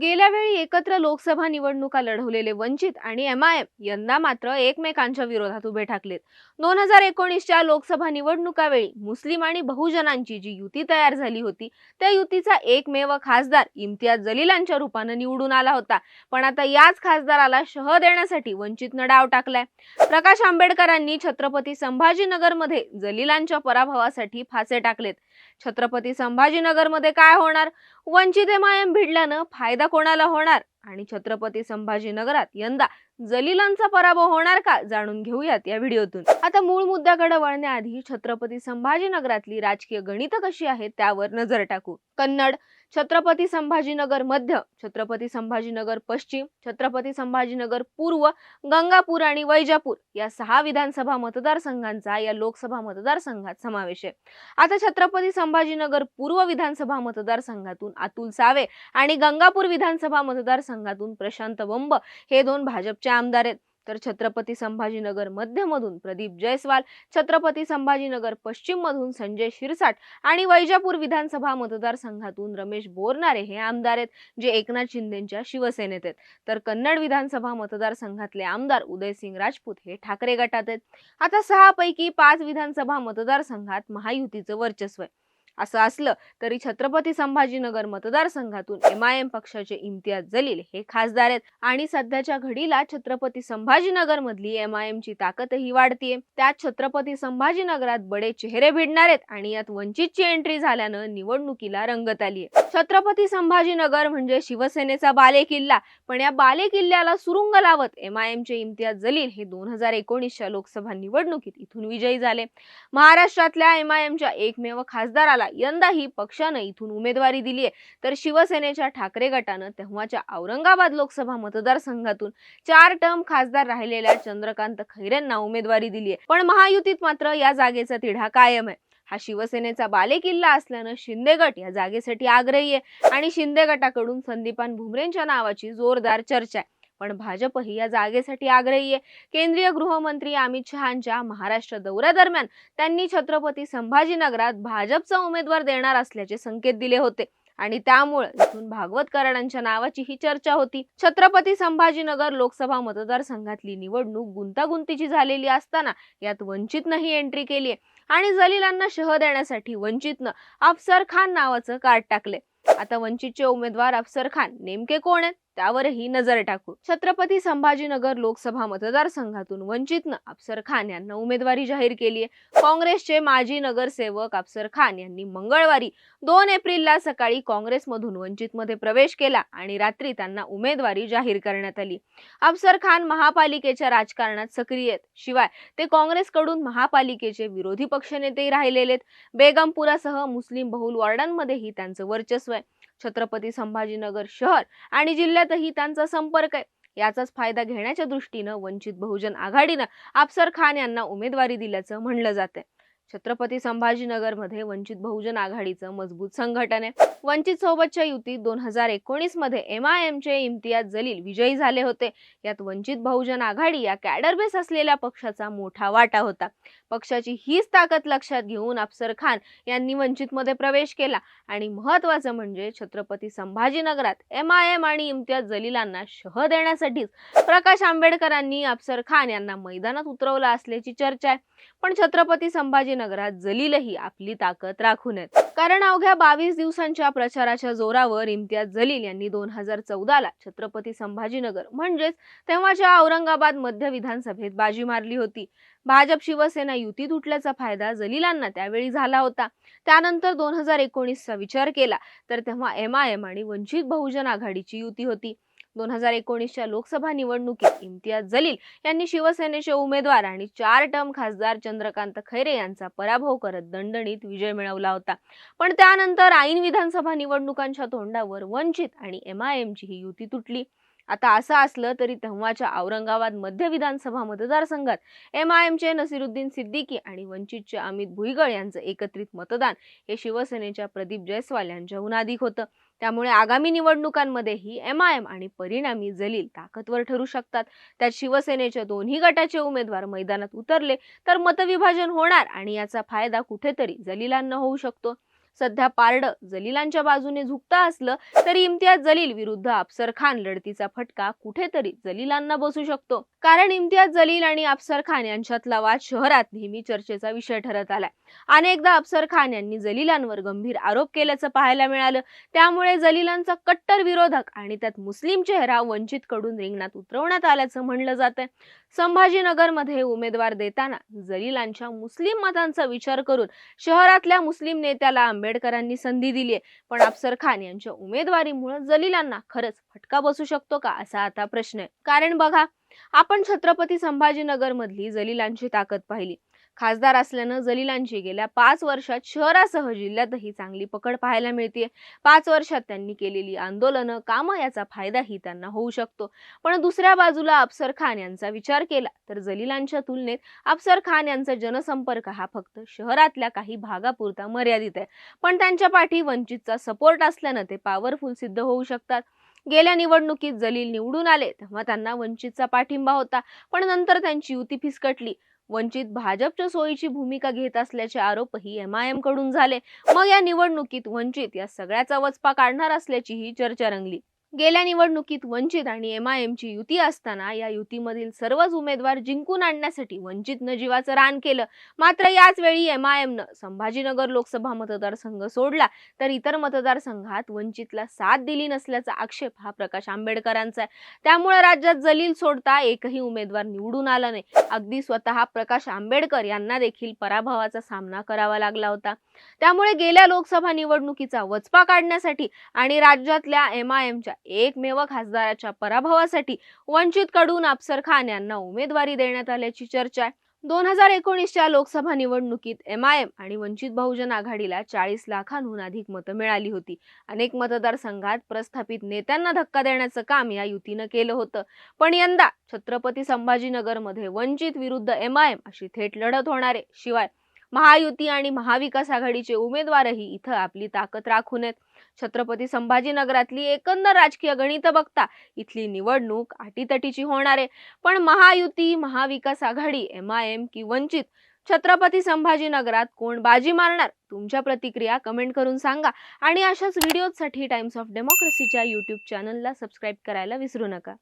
गेल्या वेळी एकत्र लोकसभा निवडणुका लढवलेले वंचित आणि एम आय एम यंदा मात्र एकमेकांच्या विरोधात उभे ठाकलेत. दोन हजार एकोणीसच्या लोकसभा निवडणुकावेळी मुस्लिम आणि बहुजनांची जी युती तयार झाली होती त्या युतीचा एकमेव खासदार इम्तियाज जलीलांच्या रूपानं निवडून आला होता. पण आता याच खासदाराला शह देण्यासाठी वंचितनं डाव टाकलाय. प्रकाश आंबेडकरांनी छत्रपती संभाजीनगरमध्ये जलीलांच्या पराभवासाठी फासे टाकलेत. छत्रपती संभाजीनगरमध्ये काय होणार? वंचित एम भिडल्यानं फायदा कोणाला होणार? आणि छत्रपती संभाजीनगरात यंदा जलीलांचा पराभव होणार का जाणून घेऊयात या व्हिडिओतून. आता मूळ मुद्द्याकडे वळण्याआधी छत्रपती संभाजीनगरातली राजकीय गणित कशी आहेत त्यावर नजर टाकू. कन्नड छत्रपती संभाजीनगर मध्य छत्रपती संभाजीनगर पश्चिम छत्रपती संभाजीनगर पूर्व गंगापूर आणि वैजापूर या सहा विधानसभा मतदारसंघांचा या लोकसभा मतदारसंघात समावेश आहे. आता छत्रपती संभाजीनगर पूर्व विधानसभा मतदारसंघातून अतुल सावे आणि गंगापूर विधानसभा मतदारसंघातून प्रशांत बंब हे दोन भाजपचे आमदार आहेत. तर छत्रपती संभाजीनगर मध्यमधून प्रदीप जयस्वाल छत्रपती संभाजीनगर पश्चिममधून संजय शिरसाट आणि वैजापूर विधानसभा मतदारसंघातून रमेश बोरनारे हे आमदार आहेत जे एकनाथ शिंदेच्या शिवसेनेत आहेत. तर कन्नड विधानसभा मतदारसंघातले आमदार उदयसिंग राजपूत हे ठाकरे गटात आहेत. आता सहापैकी पाच विधानसभा मतदारसंघात महायुतीचं वर्चस्व आहे. असं असलं तरी छत्रपती संभाजीनगर मतदारसंघातून एम आय एम पक्षाचे इम्तियाज जलील हे खासदार आहेत. आणि सध्याच्या घडीला छत्रपती संभाजीनगर मधली एम आय एम ची ताकदही वाढतीये. त्यात छत्रपती संभाजीनगरात बडे चेहरे भिडणार आहेत आणि यात वंचितची एंट्री झाल्यानं निवडणुकीला रंगत आली आहे छत्रपती संभाजीनगर म्हणजे शिवसेनेचा बालेकिल्ला. पण या बालेकिल्ल्याला सुरुंग लावत एम आय एमचे इम्तियाज जलील हे दोन हजार एकोणीसच्या लोकसभा निवडणुकीत इथून विजयी झाले. महाराष्ट्रातल्या एम आय एमच्या एकमेव खासदाराला यंदाही पक्षानं इथून उमेदवारी दिली आहे. तर शिवसेनेच्या ठाकरे गटानं तेव्हाच्या औरंगाबाद लोकसभा मतदारसंघातून चार टर्म खासदार राहिलेल्या चंद्रकांत खैरेंना उमेदवारी दिली आहे. पण महायुतीत मात्र या जागेचा तिढा कायम आहे. हा शिवसेनेचा बालेकिल्ला असल्यानं शिंदे गट या जागेसाठी आग्रही आहे. आणि शिंदे गटाकडून संदीपान भुमरेंच्या नावाची जोरदार चर्चा आहे. पण भाजपही या जागेसाठी आग्रही आहे. केंद्रीय गृहमंत्री अमित शहांच्या महाराष्ट्र दौऱ्यादरम्यान त्यांनी छत्रपती संभाजीनगरात भाजपचा उमेदवार देणार असल्याचे संकेत दिले होते. आणि त्यामुळे इथून भागवत कराडांच्या नावाची ही चर्चा होती. छत्रपती संभाजीनगर लोकसभा मतदारसंघातली निवडणूक गुंतागुंतीची झालेली असताना यात वंचितनंही एंट्री केली आहे आणि जलीलांना शह देण्यासाठी वंचितनं अफसर खान नावाचं कार्ड टाकले आता वंचितचे उमेदवार अफसर खान नेमके कोण आहेत? त्यावरही नजर टाकू. छत्रपती संभाजीनगर लोकसभा मतदारसंघातून वंचितनं अफसर खान यांना उमेदवारी जाहीर केली आहे काँग्रेसचे माजी नगरसेवक अफसर खान यांनी मंगळवारी दोन एप्रिलला सकाळी काँग्रेसमधून वंचितमध्ये प्रवेश केला आणि रात्री त्यांना उमेदवारी जाहीर करण्यात आली. अफसर खान महापालिकेच्या राजकारणात सक्रिय आहेत. शिवाय ते काँग्रेसकडून महापालिकेचे विरोधी पक्षनेतेही राहिलेले आहेत. बेगमपुरासह मुस्लिम बहुल वॉर्डांमध्येही त्यांचं वर्चस्व आहे. छत्रपती संभाजीनगर शहर आणि जिल्ह्यातही त्यांचा संपर्क आहे. याचाच फायदा घेण्याच्या दृष्टीनं वंचित बहुजन आघाडीनं अफसर खान यांना उमेदवारी दिल्याचं म्हणलं जातंय. छत्रपती संभाजीनगरमध्ये वंचित बहुजन आघाडीचं मजबूत संघटन आहे. वंचित सोबतच्या युतीत दोन हजार एकोणीसमध्ये एम आय एमचे इम्तियाज जलील विजयी झाले होते. यात वंचित बहुजन आघाडी या कॅडरबेस असलेल्या पक्षाचा मोठा वाटा होता. पक्षाची हीच ताकद लक्षात घेऊन अफसर खान यांनी वंचित मध्ये प्रवेश केला. आणि महत्वाचं म्हणजे छत्रपती संभाजीनगरात एम आय एम आणि इम्तियाज जलीलांना शह देण्यासाठीच प्रकाश आंबेडकरांनी अफसर खान यांना मैदानात उतरवलं असल्याची चर्चा आहे. पण छत्रपती संभाजी संभाजीनगरात जलीलही आपली ताकद राखून आहेत कारण अवघ्या बावीस दिवसांच्या प्रचाराच्या जोरावर इम्तियाज जलील यांनी दोन हजार चौदाला छत्रपती संभाजीनगर म्हणजेच तेव्हाच्या औरंगाबाद मध्य विधानसभेत बाजी मारली होती. भाजप शिवसेना युती तुटल्याचा फायदा जलीलांना त्यावेळी झाला होता. त्यानंतर दोन हजार एकोणीसचा विचार केला तर तेव्हा एम आय एम आणि वंचित बहुजन आघाडीची युती होती. दोन हजार एकोणीसच्या लोकसभा निवडणुकीत इम्तियाज जलील यांनी शिवसेनेचे उमेदवार आणि चार टर्म खासदार चंद्रकांत खैरे यांचा पराभव करत दणदणीत विजय मिळवला होता. पण त्यानंतर ऐन विधानसभा निवडणुकांच्या तोंडावर वंचित आणि एम आय एमची ही युती तुटली. आता असं असलं तरी तेव्हाच्या औरंगाबाद मध्य विधानसभा मतदारसंघात एम आय एमचे नसीरुद्दीन सिद्दीकी आणि वंचितचे अमित भुईगळ यांचं एकत्रित मतदान हे शिवसेनेच्या प्रदीप जयस्वाल यांच्याहून अधिक होतं. त्यामुळे आगामी निवडणुकांमध्येही एम आय एम आणि परिणामी जलील ताकदवर ठरू शकतात. त्यात शिवसेनेच्या दोन्ही गटाचे उमेदवार मैदानात उतरले तर मतविभाजन होणार आणि याचा फायदा कुठेतरी जलीलांना होऊ शकतो. सध्या पारड जलीलांच्या बाजूने झुकतं असलं तरी इम्तियाज जलील विरुद्ध अफसर खान लढतीचा फटका कुठेतरी जलीलांना बसू शकतो. कारण इम्तियाज जलील आणि अफसर खान यांच्यातला वाद शहरात नेहमी चर्चेचा विषय ठरत आलाय. अनेकदा अफसर खान यांनी जलीलांवर गंभीर आरोप केल्याचं पाहायला मिळालं. त्यामुळे जलीलांचा कट्टर विरोधक आणि त्यात मुस्लिम चेहरा वंचित कडून रिंगणात उतरवण्यात आल्याचं म्हणलं जात संभाजीनगरमध्ये उमेदवार देताना जलीलांच्या मुस्लिम मतांचा विचार करून शहरातल्या मुस्लिम नेत्याला आंबेडकरांनी संधी दिली आहे. पण अफसर खान यांच्या उमेदवारीमुळे जलीलांना खरंच फटका बसू शकतो का? असा आता प्रश्न आहे. कारण बघा आपण छत्रपती संभाजीनगर मधली जलिलांची ताकद पाहिली. खासदार असल्यानं जलिलांची गेल्या पाच वर्षात शहरासह जिल्ह्यातही चांगली पकड पाहायला मिळते पाच वर्षात त्यांनी केलेली आंदोलनं कामं याचा फायदाही त्यांना होऊ शकतो. पण दुसऱ्या बाजूला अफसर खान यांचा विचार केला तर जलिलांच्या तुलनेत अफसर खान यांचा जनसंपर्क हा फक्त शहरातल्या काही भागापुरता मर्यादित आहे. पण त्यांच्या पाठी वंचितचा सपोर्ट असल्यानं ते पॉवरफुल सिद्ध होऊ शकतात. गेल्या निवडणुकीत जलील निवडून आले तेव्हा त्यांना वंचितचा पाठिंबा होता. पण नंतर त्यांची युती फिसकटली. वंचित भाजपच्या सोयीची भूमिका घेत असल्याचे आरोपही एम आय एमकडून झाले. मग या निवडणुकीत वंचित या सगळ्याचा वचपा काढणार असल्याचीही चर्चा रंगली. गेल्या निवडणुकीत वंचित आणि एम आय एमची युती असताना या युतीमधील सर्वच उमेदवार जिंकून आणण्यासाठी वंचितनं जीवाचं रान केलं. मात्र याच वेळी एम आय एमनं संभाजीनगर लोकसभा मतदारसंघ सोडला तर इतर मतदारसंघात वंचितला साथ दिली नसल्याचा आक्षेप हा प्रकाश आंबेडकरांचा आहे. त्यामुळे राज्यात जलील सोडता एकही उमेदवार निवडून आला नाही. अगदी स्वतः प्रकाश आंबेडकर यांना देखील पराभवाचा सामना करावा लागला होता. त्यामुळे गेल्या लोकसभा निवडणुकीचा वचपा काढण्यासाठी आणि राज्यातल्या एम आय एमच्या एकमेव खासदाराच्या पराभवासाठी वंचित कडून अफसर खान यांना उमेदवारी देण्यात आल्याची चर्चा आहे. दोन हजार एकोणीसच्या लोकसभा निवडणुकीत एम आय एम आणि वंचित बहुजन आघाडीला चाळीस लाखांहून अधिक मतं मिळाली होती. अनेक मतदारसंघात प्रस्थापित नेत्यांना धक्का देण्याचं काम या युतीनं केलं होतं. पण यंदा छत्रपती संभाजीनगरमध्ये वंचित विरुद्ध एम आय एम अशी थेट लढत होणार आहे. शिवाय महायुती आणि महाविकास आघाडीचे उमेदवारही इथं आपली ताकद राखून आहेत. छत्रपती संभाजीनगरातली एकंदर राजकीय गणित बघता इथली निवडणूक अटीतटीची होणार आहे. पण Mahayuti Maha Vikas Aghadi M I M की वंचित छत्रपती संभाजीनगरात कोण बाजी मारणार? तुमच्या प्रतिक्रिया कमेंट करून सांगा. आणि अशाच व्हिडिओसाठी टाइम्स ऑफ डेमोक्रेसीच्या यूट्यूब चॅनलला सबस्क्राईब करायला विसरू नका.